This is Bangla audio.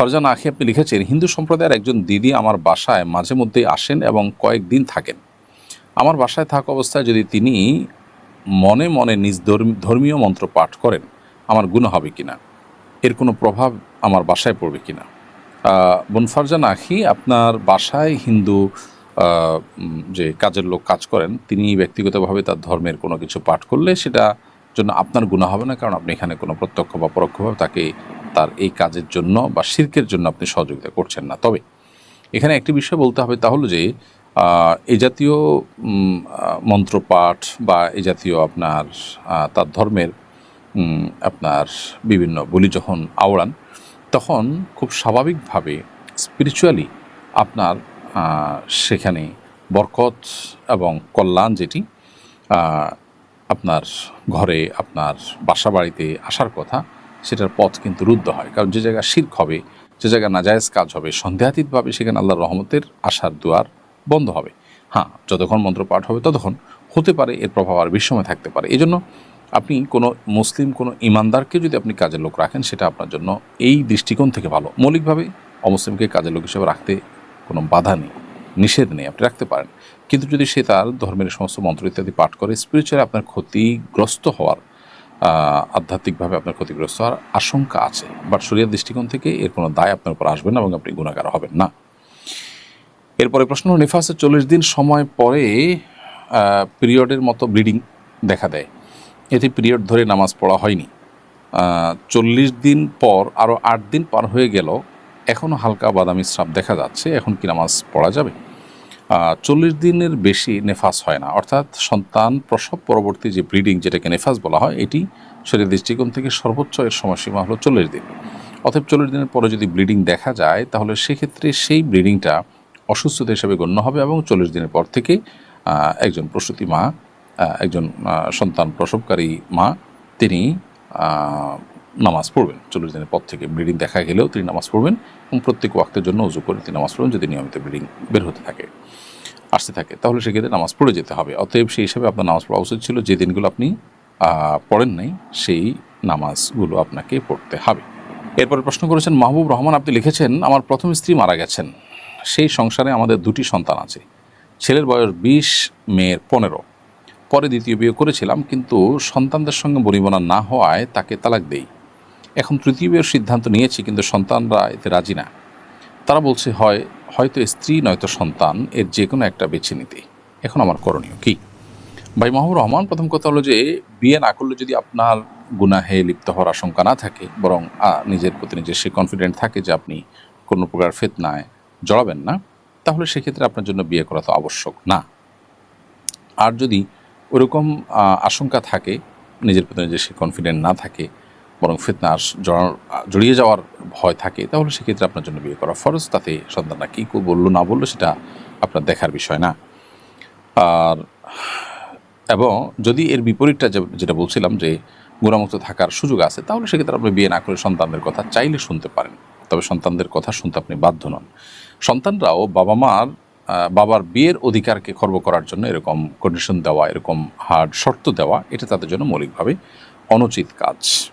ফারজান আখি আপনি লিখেছেন হিন্দু সম্প্রদায়ের একজন দিদি আমার বাসায় মাঝে মধ্যেই আসেন এবং কয়েকদিন থাকেন। আমার বাসায় থাকা অবস্থায় যদি তিনি মনে মনে নিজ ধর্ম- ধর্মীয় মন্ত্র পাঠ করেন আমার গুণ হবে কিনা? এর কোনো প্রভাব আমার বাসায় পড়বে কিনা? আহ, বোন ফারজান আখি আপনার বাসায় হিন্দু যে কাজের লোক কাজ করেন তিনি ব্যক্তিগতভাবে তার ধর্মের কোনো কিছু পাঠ করলে সেটা জন্য আপনার গুণা হবে না কারণ আপনি এখানে কোনো প্রত্যক্ষ বা পরোক্ষভাবে তাকে তার এই কাজের জন্য বা শির্কের জন্য আপনি সহযোগিতা করছেন না। তবে এখানে একটি বিষয় বলতে হবে তা হলো যে এ জাতীয় মন্ত্রপাঠ বা এ জাতীয় আপনার তার ধর্মের আপনার বিভিন্ন বলি যখন আওড়ান, তখন খুব স্বাভাবিকভাবে স্পিরিচুয়ালি আপনার সেখানে বরকত এবং কল্যাণ যেটি আপনার ঘরে, আপনার বাসা বাড়িতে আসার কথা সেটার পথ কিন্তু রুদ্ধ হয়। কারণ যে জায়গায় শির্ক হবে, যে জায়গায় নাজায়েজ কাজ হবে, সন্দেহাতীতভাবে সেখানে আল্লাহর রহমতের আশার দুয়ার বন্ধ হবে। হ্যাঁ যতক্ষণ মন্ত্র পাঠ হবে ততক্ষণ হতে পারে, এর প্রভাব আর বিশ্বময় থাকতে পারে। এই আপনি কোনো মুসলিম, কোনো ইমানদারকে যদি আপনি কাজের লোক রাখেন, সেটা আপনার জন্য এই দৃষ্টিকোণ থেকে ভালো। মৌলিকভাবে অমুসলিমকে কাজের লোক হিসেবে রাখতে কোনো বাধা নেই, নিষেধ নেই, আপনি রাখতে পারেন। কিন্তু যদি সে তার ধর্মের সমস্ত মন্ত্র ইত্যাদি পাঠ করে স্পিরিচুয়ালি আপনার ক্ষতিগ্রস্ত হওয়ার আধ্যাত্মিকভাবে আপনার ক্ষতিগ্রস্ত হওয়ার আশঙ্কা আছে। বাট শরীরের দৃষ্টিকোণ থেকে এর কোনো দায় আপনার উপর আসবে না এবং আপনি গুণাগার হবেন না। এরপরে প্রশ্ন হলো, নিফাসের চল্লিশ দিন সময় পরে পিরিয়ডের মতো ব্লিডিং দেখা দেয়। এতে পিরিয়ড ধরে নামাজ পড়া হয়নি। চল্লিশ দিন পর আরও আট দিন পার হয়ে গেল। এখনও হালকা বাদামি স্রাব দেখা যাচ্ছে। এখন কি নামাজ পড়া যাবে? চল্লিশ দিনের বেশি নেফাস হয় না। অর্থাৎ সন্তান প্রসব পরবর্তী যে ব্লিডিং যেটাকে নেফাস বলা হয়, এটি শরীর দৃষ্টিকোণ থেকে সর্বোচ্চ এর সময়সীমা হলো চল্লিশ দিন। অতএব চল্লিশ দিনের পরে যদি ব্লিডিং দেখা যায়, তাহলে সেক্ষেত্রে সেই ব্লিডিংটা অসুস্থতা হিসেবে গণ্য হবে এবং চল্লিশ দিনের পর থেকে একজন প্রসূতি মা একজন সন্তান প্রসবকারী মা, তিনি নামাজ পড়বেন। চল্লিশ দিনের পর থেকে ব্লিডিং দেখা গেলেও তিনি নামাজ পড়বেন এবং প্রত্যেক ওয়াক্তের জন্য উজু করে তিনি নামাজ পড়বেন, যদি নিয়মিত ব্লিডিং বের হতে থাকে, আসতে থাকে। তাহলে সেক্ষেত্রে নামাজ পড়ে যেতে হবে। অতএব সেই হিসাবে আপনার নামাজ পড়া উচিত ছিল, যে দিনগুলো আপনি পড়েন নাই, সেই নামাজগুলো আপনাকে পড়তে হবে। এরপরে প্রশ্ন করেছেন, মাহবুব রহমান, আপনি লিখেছেন, আমার প্রথম স্ত্রী মারা গেছেন। সেই সংসারে আমাদের দুটি সন্তান আছে। ছেলের বয়স বিশ, মেয়ের পনেরো। পরে দ্বিতীয় বিয়ে করেছিলাম, কিন্তু সন্তানদের সঙ্গে বনিবনা না হওয়ায় তাকে তালাক দেই। এখন তৃতীয় বিয়ের সিদ্ধান্ত নিয়েছি, কিন্তু সন্তানরা এতে রাজি না। তারা বলছে, হয়, হয়তো স্ত্রী, নয়তো সন্তান, এর যে কোনো একটা বেছে নিতে। এখন আমার করণীয় কি? ভাই মাহবুব রহমান, প্রথম কথা হলো যে, বিয়ে না করলে যদি আপনার গুনাহে লিপ্ত হওয়ার আশঙ্কা না থাকে, বরং নিজের প্রতি নিজের সে কনফিডেন্ট থাকে যে আপনি কোনো প্রকার ফেতনায় জড়াবেন না, তাহলে সেক্ষেত্রে আপনার জন্য বিয়ে করা তো আবশ্যক না। আর যদি ওরকম আশঙ্কা থাকে, নিজের প্রতি নিজের সে কনফিডেন্ট না থাকে বরং ফিতনা আস- জড়ানোর- জড়িয়ে যাওয়ার ভয় থাকে, তাহলে সেক্ষেত্রে আপনার জন্য বিয়ে করা ফরজ। তাতে সন্তানরা কী বলল, না বলল, সেটা আপনার দেখার বিষয় না। আর, এবং যদি এর বিপরীতটা যেটা বলছিলাম যে, গুণামুক্ত থাকার সুযোগ আছে, তাহলে সেক্ষেত্রে আপনি বিয়ে না করে সন্তানদের কথা চাইলে শুনতে পারেন। তবে সন্তানদের কথা শুনতে আপনি বাধ্য নন। সন্তানরাও বাবা মার বাবার বিয়ের অধিকারকে খর্ব করার জন্য এরকম কন্ডিশন দেওয়া, এরকম হার্ড শর্ত দেওয়া, এটা তাদের জন্য মৌলিকভাবে অনুচিত কাজ।